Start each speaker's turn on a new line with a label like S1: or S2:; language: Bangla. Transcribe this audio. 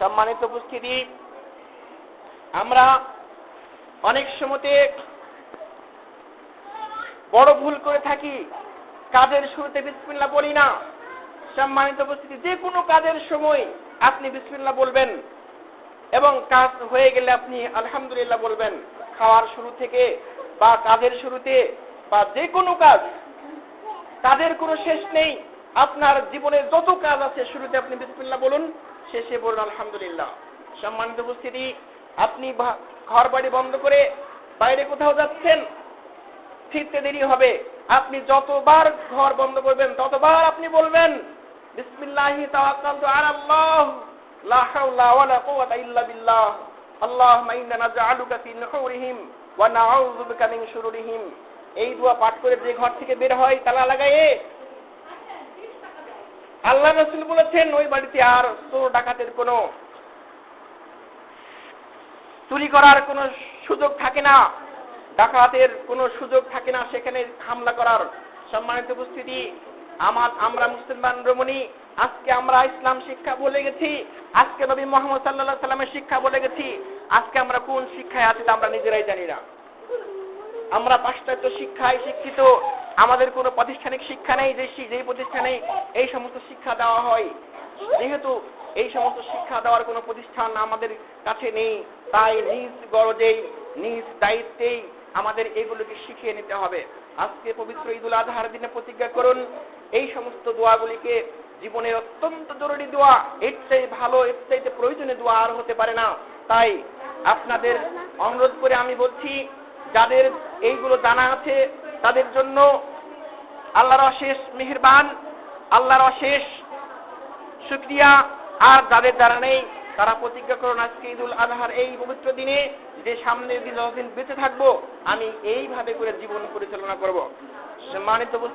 S1: সম্মানিত উপস্থিতি, আমরা অনেক সময়তে বড় ভুল করে থাকি, কাজের শুরুতে বিসমিল্লাহ বলি না। সম্মানিত উপস্থিতি, যে কোনো কাজের সময় আপনি বিসমিল্লাহ বলবেন এবং কাজ হয়ে গেলে আপনি আলহামদুলিল্লাহ বলবেন। খাওয়ার শুরু থেকে বা কাজের শুরুতে বা যে কোনো কাজ, কাজের কোনো শেষ নেই। আপনার জীবনের যত কাজ আছে, শুরুতে আপনি বিসমিল্লাহ বলুন। শেষে বলুন আলহামদুলিল্লাহ। সম্মানিত উপস্থিতি, আপনি ঘর বাড়ি বন্ধ করে বাইরে কোথাও যাচ্ছেন? ফিরতে দেরি হবে। আপনি যতবার ঘর বন্ধ করবেন, ততবার আপনি বলবেন, বিসমিল্লাহি তাওয়াক্কালতু আলাল্লাহ লা হাওলা ওয়ালা কুওয়াতা ইল্লা বিল্লাহ। আল্লাহুম্মা ইন্না নাজআলুকা ফি নুহুরিহিম ওয়া নাউযু বিকা মিন শুরুরিহিম এই দোয়া পাঠ করে যে ঘর থেকে বের হয়, তালা লাগায়ে আল্লাহ রসুল বলেছেন, ওই বাড়িতে আর চোর ডাকাতের কোনো চুরি করার কোনো সুযোগ থাকে না। ডাকাতের কোনো সুযোগ থাকে না। সেখানে হামলা করার সম্মানিত উপস্থিতি। আমার, আমরা মুসলমান রমণী, আজকে আমরা ইসলাম শিক্ষা বলে গেছি। আজকে নবী মোহাম্মদ সাল্লাহ সাল্লামের শিক্ষা বলে গেছি। আজকে আমরা কোন শিক্ষায় আছি তা আমরা নিজেরাই জানি না। আমরা পাশ্চাত্য শিক্ষায় শিক্ষিত। আমাদের কোনো প্রাতিষ্ঠানিক শিক্ষা নেই যে যেই প্রতিষ্ঠানে এই সমস্ত শিক্ষা দেওয়া হয়। যেহেতু এই সমস্ত শিক্ষা দেওয়ার কোনো প্রতিষ্ঠান আমাদের কাছে নেই, তাই নিজ গরজেই, নিজ দায়িত্বেই আমাদের এগুলোকে শিখিয়ে নিতে হবে। আজকে পবিত্র ঈদুল আজহার দিনে প্রতিজ্ঞা করুন, এই সমস্ত দোয়াগুলিকে জীবনের অত্যন্ত জরুরি দোয়া, এর চেয়ে ভালো, এর চাইতে প্রয়োজনীয় দোয়া আর হতে পারে না। তাই আপনাদের অনুরোধ করে আমি বলছি যাদের এইগুলো জানা আছে, তাদের জন্য আল্লাহর অশেষ মেহেরবান, আল্লাহর অশেষ শুক্রিয়া। আর যাদের দ্বারা নেই, তারা প্রতিজ্ঞা করুন আজকে ঈদুল আজহার এই পবিত্র দিনে যে সামনের দিন যতদিন বেঁচে থাকব, আমি এইভাবে করে জীবন পরিচালনা করব। সম্মানিত